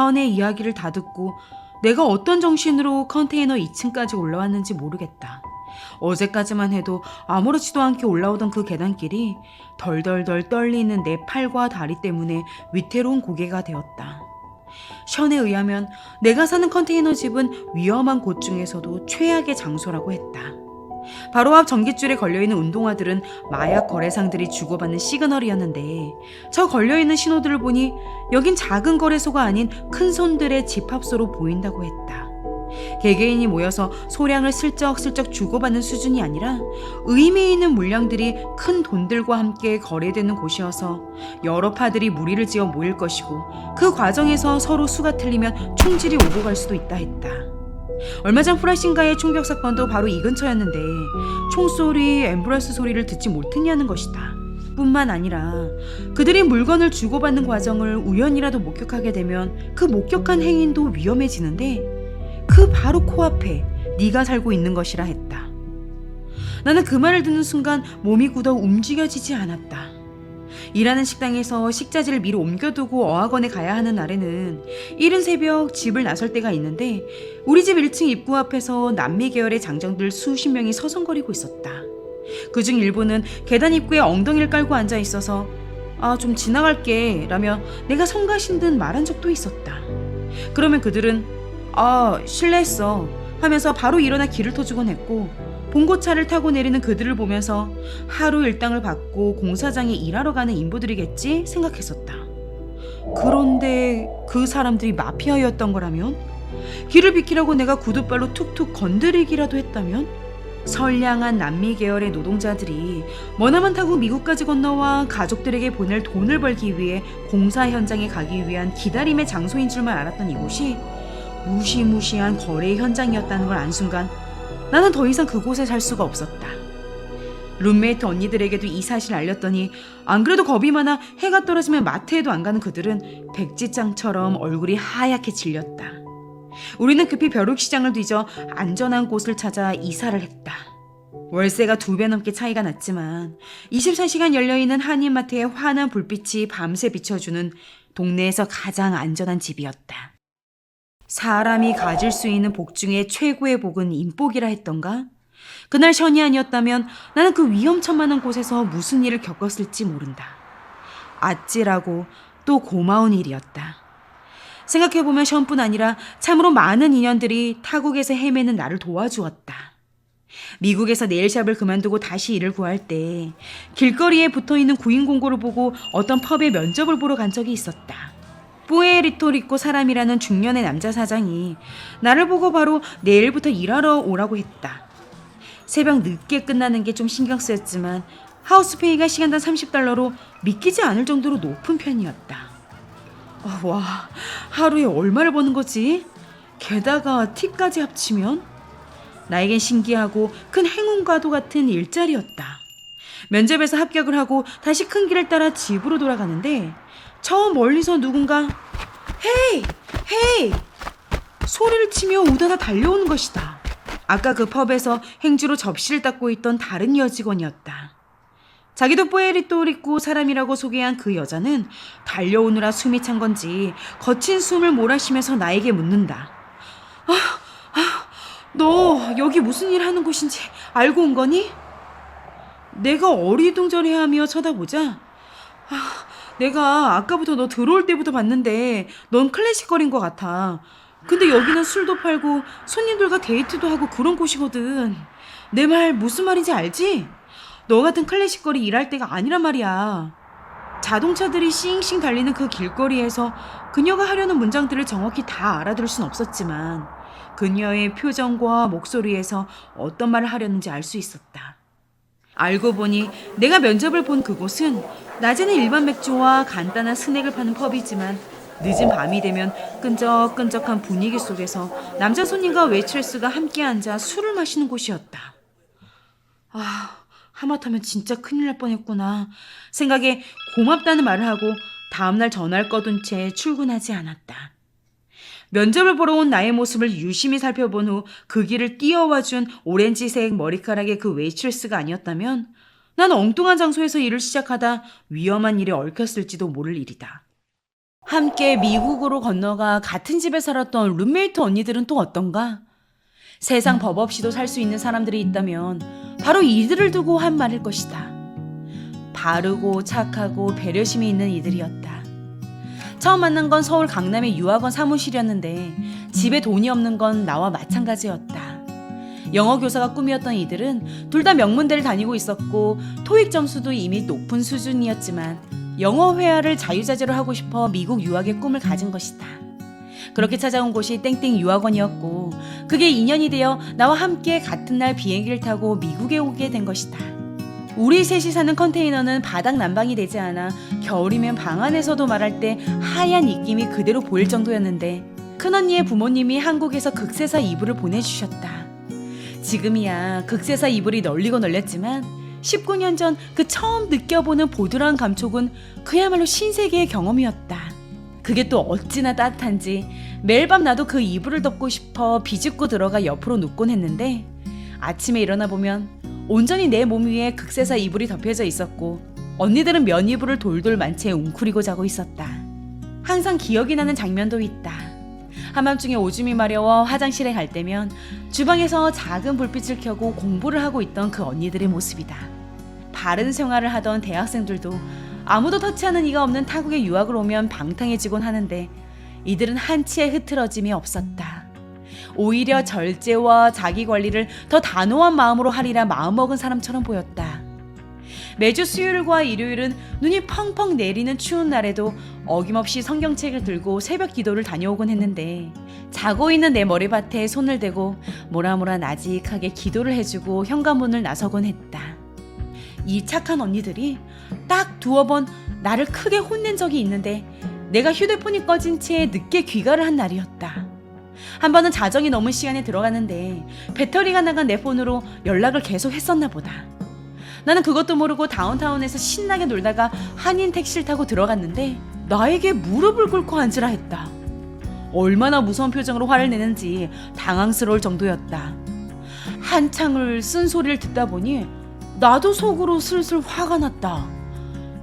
샤언의 이야기를 다 듣고 내가 어떤 정신으로 컨테이너 2층까지 올라왔는지 모르겠다. 어제까지만 해도 아무렇지도 않게 올라오던 그 계단길이 덜덜덜 떨리는 내 팔과 다리 때문에 위태로운 고개가 되었다. 션에 의하면 내가 사는 컨테이너 집은 위험한 곳 중에서도 최악의 장소라고 했다. 바로 앞 전깃줄에 걸려있는 운동화들은 마약 거래상들이 주고받는 시그널이었는데 저 걸려있는 신호들을 보니 여긴 작은 거래소가 아닌 큰 손들의 집합소로 보인다고 했다. 개개인이 모여서 소량을 슬쩍슬쩍 주고받는 수준이 아니라 의미 있는 물량들이 큰 돈들과 함께 거래되는 곳이어서 여러 파들이 무리를 지어 모일 것이고 그 과정에서 서로 수가 틀리면 총질이 오고 갈 수도 있다 했다. 얼마 전 프라신가의 총격 사건도 바로 이 근처였는데 총소리, 앰뷸런스 소리를 듣지 못했냐는 것이다. 뿐만 아니라 그들이 물건을 주고받는 과정을 우연이라도 목격하게 되면 그 목격한 행인도 위험해지는데 그 바로 코앞에 네가 살고 있는 것이라 했다. 나는 그 말을 듣는 순간 몸이 굳어 움직여지지 않았다. 일하는 식당에서 식자재를 미리 옮겨두고 어학원에 가야 하는 날에는 이른 새벽 집을 나설 때가 있는데 우리 집 1층 입구 앞에서 남미 계열의 장정들 수십 명이 서성거리고 있었다. 그중 일부는 계단 입구에 엉덩이를 깔고 앉아 있어서 아, 좀 지나갈게 라며 내가 성가신 듯 말한 적도 있었다. 그러면 그들은 아, 실례했어 하면서 바로 일어나 길을 터주곤 했고 봉고차를 타고 내리는 그들을 보면서 하루 일당을 받고 공사장에 일하러 가는 인부들이겠지 생각했었다. 그런데 그 사람들이 마피아였던 거라면? 길을 비키라고 내가 구두발로 툭툭 건드리기라도 했다면? 선량한 남미 계열의 노동자들이 머나먼 타고 미국까지 건너와 가족들에게 보낼 돈을 벌기 위해 공사 현장에 가기 위한 기다림의 장소인 줄만 알았던 이곳이 무시무시한 거래 현장이었다는 걸 안 순간 나는 더 이상 그곳에 살 수가 없었다. 룸메이트 언니들에게도 이 사실을 알렸더니 안 그래도 겁이 많아 해가 떨어지면 마트에도 안 가는 그들은 백지장처럼 얼굴이 하얗게 질렸다. 우리는 급히 벼룩시장을 뒤져 안전한 곳을 찾아 이사를 했다. 월세가 두 배 넘게 차이가 났지만 24시간 열려있는 한인마트의 환한 불빛이 밤새 비춰주는 동네에서 가장 안전한 집이었다. 사람이 가질 수 있는 복 중에 최고의 복은 인복이라 했던가? 그날 션이 아니었다면 나는 그 위험천만한 곳에서 무슨 일을 겪었을지 모른다. 아찔하고 또 고마운 일이었다. 생각해보면 션뿐 아니라 참으로 많은 인연들이 타국에서 헤매는 나를 도와주었다. 미국에서 네일샵을 그만두고 다시 일을 구할 때 길거리에 붙어 있는 구인 공고를 보고 어떤 펍에 면접을 보러 간 적이 있었다. 뿌에리토리코 사람이라는 중년의 남자 사장이 나를 보고 바로 내일부터 일하러 오라고 했다. 새벽 늦게 끝나는 게 좀 신경 쓰였지만 하우스페이가 시간당 30달러로 믿기지 않을 정도로 높은 편이었다. 아, 와, 하루에 얼마를 버는 거지? 게다가 팁까지 합치면? 나에겐 신기하고 큰 행운과도 같은 일자리였다. 면접에서 합격을 하고 다시 큰 길을 따라 집으로 돌아가는데 저 멀리서 누군가 헤이! 헤이! 소리를 치며 오다가 달려오는 것이다. 아까 그 펍에서 행주로 접시를 닦고 있던 다른 여직원이었다. 자기도 뿌에리토리코 사람이라고 소개한 그 여자는 달려오느라 숨이 찬 건지 거친 숨을 몰아쉬면서 나에게 묻는다. 아, 아, 너 여기 무슨 일 하는 곳인지 알고 온 거니? 내가 어리둥절해하며 쳐다보자. 아, 내가 아까부터 너 들어올 때부터 봤는데 넌 클래식거린 것 같아. 근데 여기는 술도 팔고 손님들과 데이트도 하고 그런 곳이거든. 내 말 무슨 말인지 알지? 너 같은 클래식거리 일할 때가 아니란 말이야. 자동차들이 싱싱 달리는 그 길거리에서 그녀가 하려는 문장들을 정확히 다 알아들을 순 없었지만 그녀의 표정과 목소리에서 어떤 말을 하려는지 알 수 있었다. 알고 보니 내가 면접을 본 그곳은 낮에는 일반 맥주와 간단한 스낵을 파는 펍이지만 늦은 밤이 되면 끈적끈적한 분위기 속에서 남자 손님과 웨이트레스가 함께 앉아 술을 마시는 곳이었다. 아, 하마터면 진짜 큰일 날 뻔했구나. 생각에 고맙다는 말을 하고 다음날 전화를 꺼둔 채 출근하지 않았다. 면접을 보러 온 나의 모습을 유심히 살펴본 후 그 길을 뛰어와 준 오렌지색 머리카락의 그 웨이트레스가 아니었다면 난 엉뚱한 장소에서 일을 시작하다 위험한 일에 얽혔을지도 모를 일이다. 함께 미국으로 건너가 같은 집에 살았던 룸메이트 언니들은 또 어떤가? 세상 법 없이도 살 수 있는 사람들이 있다면 바로 이들을 두고 한 말일 것이다. 바르고 착하고 배려심이 있는 이들이었다. 처음 만난 건 서울 강남의 유학원 사무실이었는데 집에 돈이 없는 건 나와 마찬가지였다. 영어 교사가 꿈이었던 이들은 둘 다 명문대를 다니고 있었고 토익 점수도 이미 높은 수준이었지만 영어 회화를 자유자재로 하고 싶어 미국 유학의 꿈을 가진 것이다. 그렇게 찾아온 곳이 땡땡 유학원이었고 그게 인연이 되어 나와 함께 같은 날 비행기를 타고 미국에 오게 된 것이다. 우리 셋이 사는 컨테이너는 바닥 난방이 되지 않아 겨울이면 방 안에서도 말할 때 하얀 입김이 그대로 보일 정도였는데 큰언니의 부모님이 한국에서 극세사 이불을 보내주셨다. 지금이야 극세사 이불이 널리고 널렸지만 19년 전 그 처음 느껴보는 보드라운 감촉은 그야말로 신세계의 경험이었다. 그게 또 어찌나 따뜻한지 매일 밤 나도 그 이불을 덮고 싶어 비집고 들어가 옆으로 눕곤 했는데 아침에 일어나 보면 온전히 내 몸 위에 극세사 이불이 덮여져 있었고 언니들은 면 이불을 돌돌 만채 웅크리고 자고 있었다. 항상 기억이 나는 장면도 있다. 한밤중에 오줌이 마려워 화장실에 갈 때면 주방에서 작은 불빛을 켜고 공부를 하고 있던 그 언니들의 모습이다. 바른 생활을 하던 대학생들도 아무도 터치하는 이가 없는 타국에 유학을 오면 방탕해지곤 하는데 이들은 한치의 흐트러짐이 없었다. 오히려 절제와 자기 관리를 더 단호한 마음으로 하리라 마음먹은 사람처럼 보였다. 매주 수요일과 일요일은 눈이 펑펑 내리는 추운 날에도 어김없이 성경책을 들고 새벽 기도를 다녀오곤 했는데 자고 있는 내 머리밭에 손을 대고 모라모라 나직하게 기도를 해주고 현관문을 나서곤 했다. 이 착한 언니들이 딱 두어 번 나를 크게 혼낸 적이 있는데 내가 휴대폰이 꺼진 채 늦게 귀가를 한 날이었다. 한 번은 자정이 넘은 시간에 들어갔는데 배터리가 나간 내 폰으로 연락을 계속 했었나 보다. 나는 그것도 모르고 다운타운에서 신나게 놀다가 한인 택시를 타고 들어갔는데 나에게 무릎을 꿇고 앉으라 했다. 얼마나 무서운 표정으로 화를 내는지 당황스러울 정도였다. 한창을 쓴 소리를 듣다 보니 나도 속으로 슬슬 화가 났다.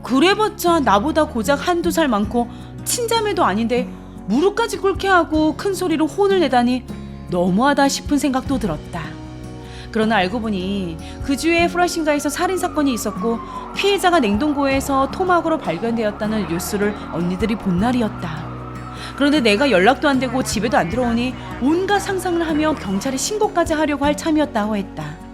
그래봤자 나보다 고작 한두 살 많고 친자매도 아닌데 무릎까지 꿇게 하고 큰 소리로 혼을 내다니 너무하다 싶은 생각도 들었다. 그러나 알고 보니 그 주에 후라신가에서 살인 사건이 있었고 피해자가 냉동고에서 토막으로 발견되었다는 뉴스를 언니들이 본 날이었다. 그런데 내가 연락도 안 되고 집에도 안 들어오니 온갖 상상을 하며 경찰에 신고까지 하려고 할 참이었다고 했다.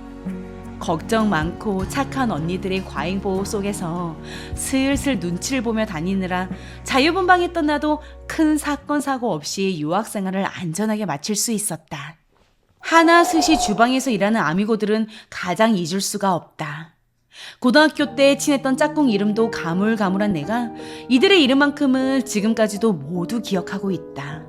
걱정 많고 착한 언니들의 과잉 보호 속에서 슬슬 눈치를 보며 다니느라 자유분방했던 나도 큰 사건 사고 없이 유학 생활을 안전하게 마칠 수 있었다. 하나 스시 주방에서 일하는 아미고들은 가장 잊을 수가 없다. 고등학교 때 친했던 짝꿍 이름도 가물가물한 내가 이들의 이름만큼은 지금까지도 모두 기억하고 있다.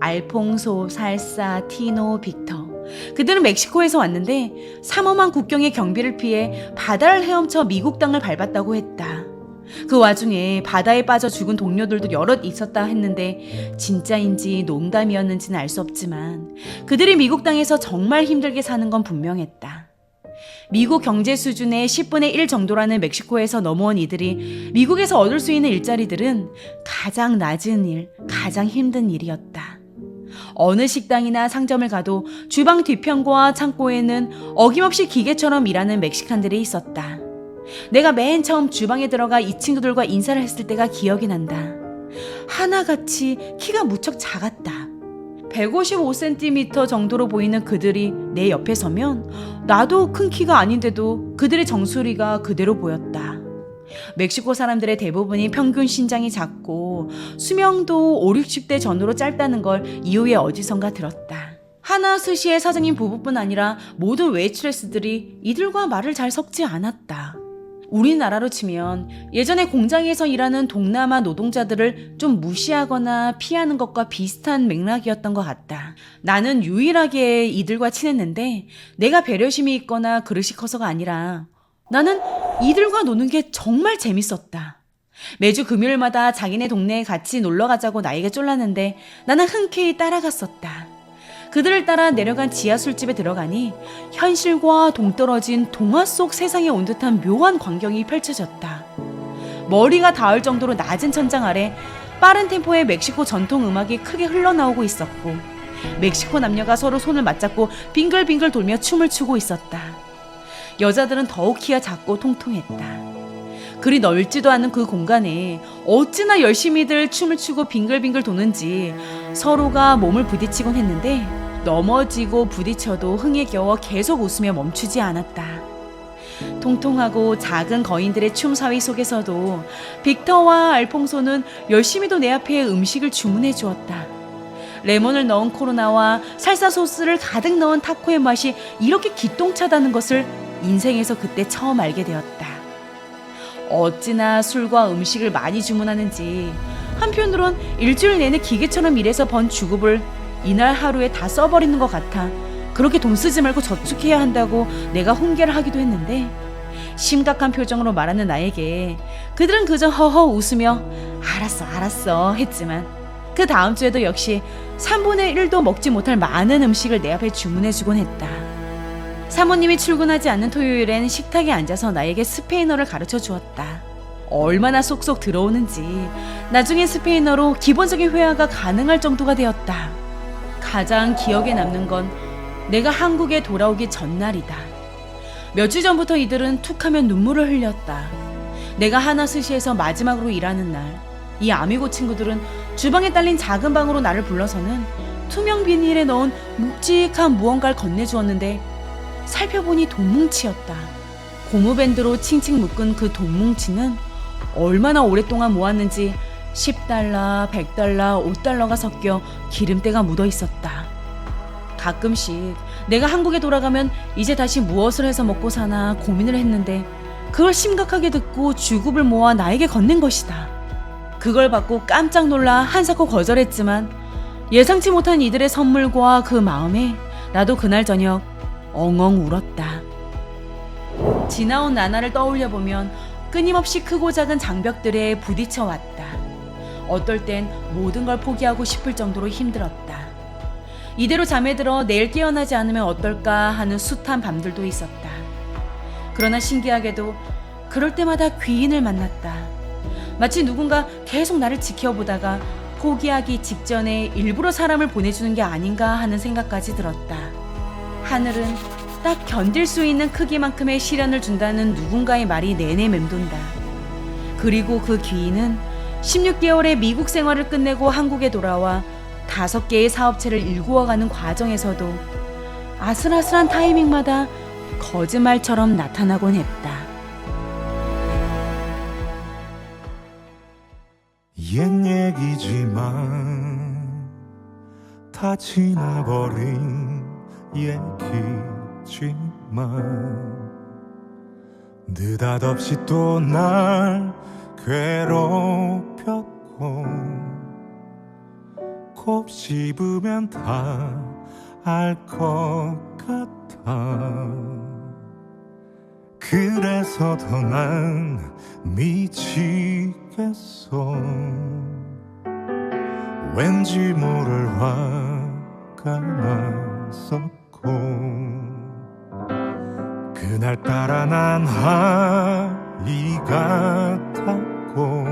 알퐁소, 살사, 티노, 빅터. 그들은 멕시코에서 왔는데 삼엄한 국경의 경비를 피해 바다를 헤엄쳐 미국 땅을 밟았다고 했다. 그 와중에 바다에 빠져 죽은 동료들도 여럿 있었다 했는데 진짜인지 농담이었는지는 알 수 없지만 그들이 미국 땅에서 정말 힘들게 사는 건 분명했다. 미국 경제 수준의 10분의 1 정도라는 멕시코에서 넘어온 이들이 미국에서 얻을 수 있는 일자리들은 가장 낮은 일, 가장 힘든 일이었다. 어느 식당이나 상점을 가도 주방 뒤편과 창고에는 어김없이 기계처럼 일하는 멕시칸들이 있었다. 내가 맨 처음 주방에 들어가 이 친구들과 인사를 했을 때가 기억이 난다. 하나같이 키가 무척 작았다. 155cm 정도로 보이는 그들이 내 옆에 서면 나도 큰 키가 아닌데도 그들의 정수리가 그대로 보였다. 멕시코 사람들의 대부분이 평균 신장이 작고 수명도 5, 60대 전후로 짧다는 걸 이후에 어디선가 들었다. 하나 스시의 사장님 부부뿐 아니라 모든 웨이트레스들이 이들과 말을 잘 섞지 않았다. 우리나라로 치면 예전에 공장에서 일하는 동남아 노동자들을 좀 무시하거나 피하는 것과 비슷한 맥락이었던 것 같다. 나는 유일하게 이들과 친했는데 내가 배려심이 있거나 그릇이 커서가 아니라 나는 이들과 노는 게 정말 재밌었다. 매주 금요일마다 자기네 동네에 같이 놀러 가자고 나에게 쫄랐는데 나는 흔쾌히 따라갔었다. 그들을 따라 내려간 지하 술집에 들어가니 현실과 동떨어진 동화 속 세상에 온 듯한 묘한 광경이 펼쳐졌다. 머리가 닿을 정도로 낮은 천장 아래 빠른 템포의 멕시코 전통 음악이 크게 흘러나오고 있었고 멕시코 남녀가 서로 손을 맞잡고 빙글빙글 돌며 춤을 추고 있었다. 여자들은 더욱 키가 작고 통통했다. 그리 넓지도 않은 그 공간에 어찌나 열심히들 춤을 추고 빙글빙글 도는지 서로가 몸을 부딪히곤 했는데 넘어지고 부딪혀도 흥에 겨워 계속 웃으며 멈추지 않았다. 통통하고 작은 거인들의 춤 사위 속에서도 빅터와 알퐁소는 열심히도 내 앞에 음식을 주문해 주었다. 레몬을 넣은 코로나와 살사 소스를 가득 넣은 타코의 맛이 이렇게 기똥차다는 것을 인생에서 그때 처음 알게 되었다. 어찌나 술과 음식을 많이 주문하는지 한편으론 일주일 내내 기계처럼 일해서 번 주급을 이날 하루에 다 써버리는 것 같아 그렇게 돈 쓰지 말고 저축해야 한다고 내가 훈계를 하기도 했는데 심각한 표정으로 말하는 나에게 그들은 그저 허허 웃으며 알았어 알았어 했지만 그 다음 주에도 역시 3분의 1도 먹지 못할 많은 음식을 내 앞에 주문해주곤 했다. 사모님이 출근하지 않는 토요일엔 식탁에 앉아서 나에게 스페인어를 가르쳐 주었다. 얼마나 쏙쏙 들어오는지 나중에 스페인어로 기본적인 회화가 가능할 정도가 되었다. 가장 기억에 남는 건 내가 한국에 돌아오기 전날이다. 몇주 전부터 이들은 툭 하면 눈물을 흘렸다. 내가 하나스시에서 마지막으로 일하는 날, 이 아미고 친구들은 주방에 딸린 작은 방으로 나를 불러서는 투명 비닐에 넣은 묵직한 무언가를 건네주었는데 살펴보니 돈뭉치였다. 고무밴드로 칭칭 묶은 그 돈뭉치는 얼마나 오랫동안 모았는지 10달러, 100달러, 5달러가 섞여 기름때가 묻어 있었다. 가끔씩 내가 한국에 돌아가면 이제 다시 무엇을 해서 먹고 사나 고민을 했는데 그걸 심각하게 듣고 주급을 모아 나에게 건넨 것이다. 그걸 받고 깜짝 놀라 한사코 거절했지만 예상치 못한 이들의 선물과 그 마음에 나도 그날 저녁 엉엉 울었다. 지나온 나날을 떠올려 보면 끊임없이 크고 작은 장벽들에 부딪혀 왔다. 어떨 땐 모든 걸 포기하고 싶을 정도로 힘들었다. 이대로 잠에 들어 내일 깨어나지 않으면 어떨까 하는 숱한 밤들도 있었다. 그러나 신기하게도 그럴 때마다 귀인을 만났다. 마치 누군가 계속 나를 지켜보다가 포기하기 직전에 일부러 사람을 보내주는 게 아닌가 하는 생각까지 들었다. 하늘은 딱 견딜 수 있는 크기만큼의 시련을 준다는 누군가의 말이 내내 맴돈다. 그리고 그 귀인은 16개월의 미국 생활을 끝내고 한국에 돌아와 다섯 개의 사업체를 일구어가는 과정에서도 아슬아슬한 타이밍마다 거짓말처럼 나타나곤 했다. 옛 얘기지만 다 지나버린 얘기지만 느닷없이 또 날 괴롭 곱씹으면 다 알 것 같아. 그래서 더 난 미치겠어. 왠지 모를 화가 났었고. 그날따라 난 아이 같았고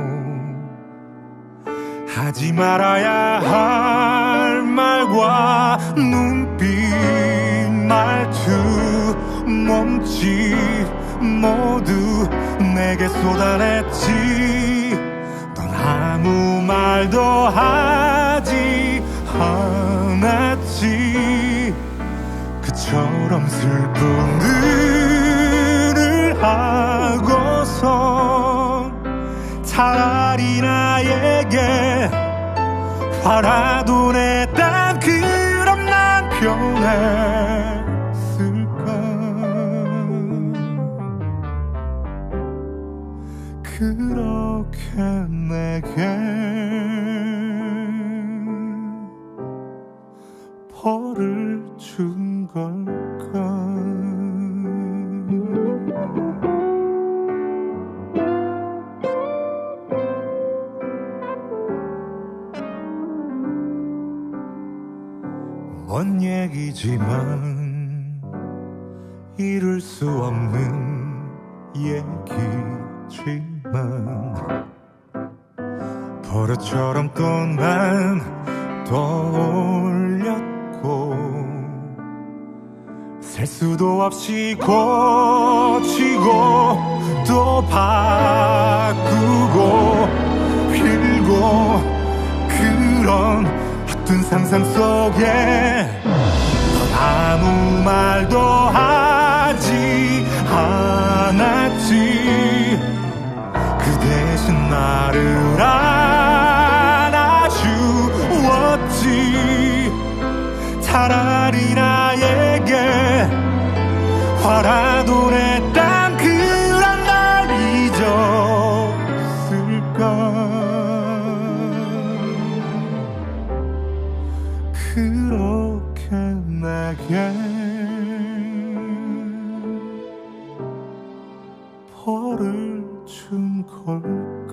하지 말아야 할 말과 눈빛 말투 몸짓 모두 내게 쏟아냈지. 넌 아무 말도 하지 않았지. 그처럼 슬픈 눈 차라리 나에게 화라도 냈단 그럼 난 변했을까 그 이룰 수 없는 얘기지만 버릇처럼 또 난 떠올렸고 셀 수도 없이 고치고 또 바꾸고 빌고 그런 헛된 상상 속에 넌 아무 말도 하 지 벌을 준 걸까